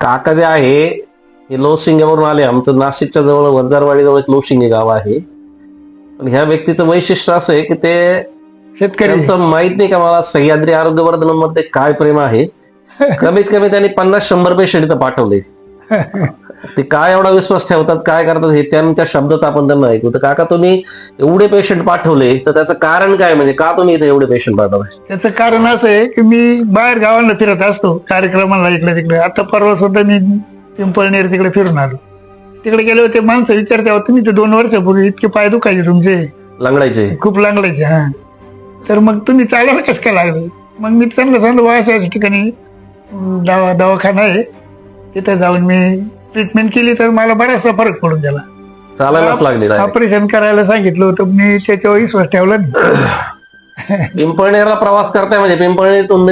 काका जे आहे. हे लोशिंग्यावरून आले. आमचं नाशिकच्या जवळ वंजारवाडी जवळ एक लोशिंगे गाव आहे. पण ह्या व्यक्तीचं वैशिष्ट्य असं आहे की ते शेतकरी. त्यांचं माहीत नाही का मला सह्याद्री आरोग्यमध्ये काय प्रेम आहे? कमीत कमी त्यांनी पन्नास शंभर पेशंट इथं पाठवले. ते काय एवढा विश्वास ठेवतात काय करतात हे त्यांच्या शब्दात आपण त्यांना ऐकू तर काका तुम्ही एवढे पेशंट पाठवले तर त्याचं कारण काय म्हणजे का तुम्ही इथे एवढे पेशंट पाठवले त्याचं कारण असं आहे की मी बाहेर गावाला फिरत असतो कार्यक्रमाला इकडे तिकडे आता परवा सुद्धा मी पिंपळनेर तिकडे फिरून आलो तिकडे गेले होते माणसं विचारते "अहो, तुम्ही तर दोन वर्षापूर्वी इतके पाय दुखायचे तुमचे लंगडायचे खूप लागलायचे हा तर मग तुम्ही चालायला कसं काय लागले मग मी त्यांना सांगितलं "बुवा, अशा ठिकाणी दवा दवाखाना आहे तिथे जाऊन मी ट्रीटमेंट केली तर मला बराचसा फरक पडून गेला. चालायलाच लागले. ऑपरेशन करायला सांगितलं होतं मी त्याच्यावर विश्वास ठेवला पिंपळनेरला प्रवास करताय म्हणजे पिंपळनेरतून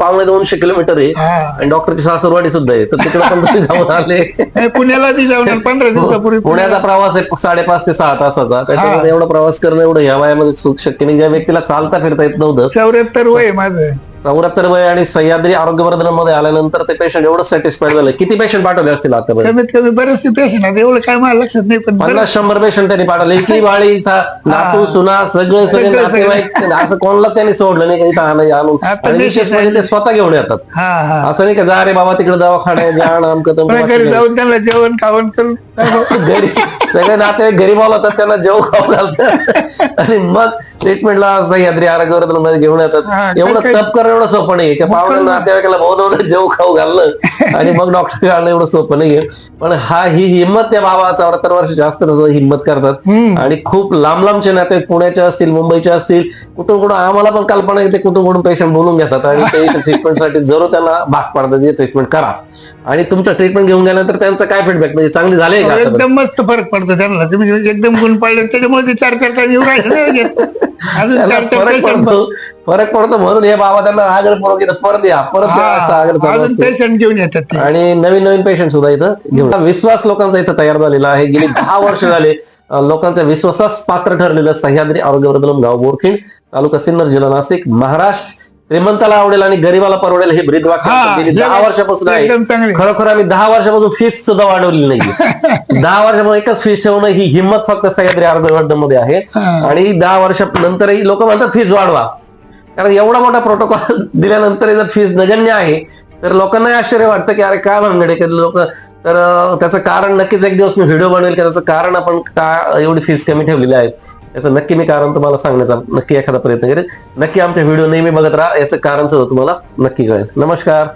पावणे दोनशे किलोमीटर आहे. आणि डॉक्टरची सासरवाडी सुद्धा आहे. तर तिकडे पण तुम्ही जाऊन आले. पुण्याला ती जाऊन पंधरा दिवसापूर्वी पुण्याचा प्रवास आहे साडेपाच ते सहा तासाचा. त्याच्यामध्ये एवढा प्रवास करणं एवढं ह्या वयामध्ये सुख शक्य नाही. ज्या व्यक्तीला चालता फिरता येत नव्हतं. चौऱ्याहत्तर वय माझं. चौऱ्याहत्तर वय आणि सह्याद्री आरोग्यवर्धनमध्ये आल्यानंतर ते पेशंट एवढं सॅटिस्फाईड झालं. किती पेशंट पाठवले असतील आतापर्यंत? कमीत कमी बरेचसे पेशंट आहेत. एवढं काय मला लक्षात नाही पण पन्नास शंभर पेशंट त्यांनी पाठवले. की बाळी सा- नातू सुना सगळे सगळे सगळे- नातेवाईक असं कोणाला त्यांनी सोडलं नाही काही आणून आणून. आता आणि ते विशेष म्हणजे ते स्वतः घेऊन येतात. हा हा. असं नाही का? जा रे बाबा तिकडे दवाखान्यात जा आणि अमकं पण घरी तमकं जाऊन त्यांना जेवण खावण करून. घरी सगळे नाते घरी बोलवतात त्यांना जेव खाऊ घालतात. आणि मग ट्रीटमेंटला सह्याद्री आरोग्यवर्धनमध्ये घेऊन हा, येतात एवढं तप करणं एवढं सोपं नाही की पाहुण्या नातेवाईकाला बोलवलं जेव खाऊ घालणं आणि मग डॉक्टर घालणं एवढं सोपं नाहीये. पण हा ही हिंमत त्या बाबा चौऱ्याहत्तर वर्षाचे असतात हिंमत करतात. आणि खूप लांब लांबचे नाते पुण्याचे असतील मुंबईचे असतील कुठून कुठून आम्हाला पण कल्पना येते कुठून कुठून पेशंट बोलून घेतात. आणि ते ट्रीटमेंटसाठी जरूर त्यांना भाग पाडतात. ट्रीटमेंट करा. आणि तुमचं ट्रीटमेंट घेऊन गेल्यानंतर त्यांचा काय फीडबॅक म्हणजे चांगली झाली का आतापर्यंत? एकदम मस्त फरक पडतो त्यांना. तुम्ही एकदम गुण पाडले त्याच्यामुळे ते चार चार टाइम येऊ राहिले. अजून चार चार फरक पेशंट पडतो. फरक पडतो म्हणून हे बाबा त्यांना आग्रह पूर्वक इथं परत या परत या असं आग्रह चालू अजून असतो. पेशंट घेऊन येतात ते. आणि नवीन नवीन पेशंट सुद्धा इथं घेऊन विश्वास लोकांचा इथं तयार झालेला आहे. गेली दहा वर्ष झाले अं, लोकांच्या विश्वासास पात्र ठरलेलं सह्याद्री आरोग्यवर्धन गाव बोरखिंड तालुका सिन्नर जिल्हा नाशिक महाराष्ट्र. श्रीमंताला आवडेल आणि गरीबाला परवडेल हे ब्रीद वाक्य दहा वर्षापासून आहे. खरोखर आम्ही दहा वर्षापासून फीस सुद्धा वाढवली नाही दहा वर्षापासून एकच फीस ठेवणं ही हिंमत फक्त सह्याद्री आरोग्यवर्धनमध्ये आहे. आणि दहा वर्षानंतरही लोक म्हणतात फीस वाढवा. कारण एवढा मोठा प्रोटोकॉल दिल्यानंतर जर फीस नगण्य आहे तर लोकांनाही आश्चर्य वाटतं की अरे काय भानगड आहे लोक तर त्याचं कारण नक्कीच एक दिवस मी व्हिडिओ बनवेल की त्याचं कारण आपण का एवढी फीस कमी ठेवलेली आहे याचं नक्की मी कारण तुम्हाला सांगण्याचा नक्की एखादा प्रयत्न करेल नक्की आमचे व्हिडिओ नेहमी बघत राहा याचं कारण सुद्धा तुम्हाला नक्की कळेल. नमस्कार.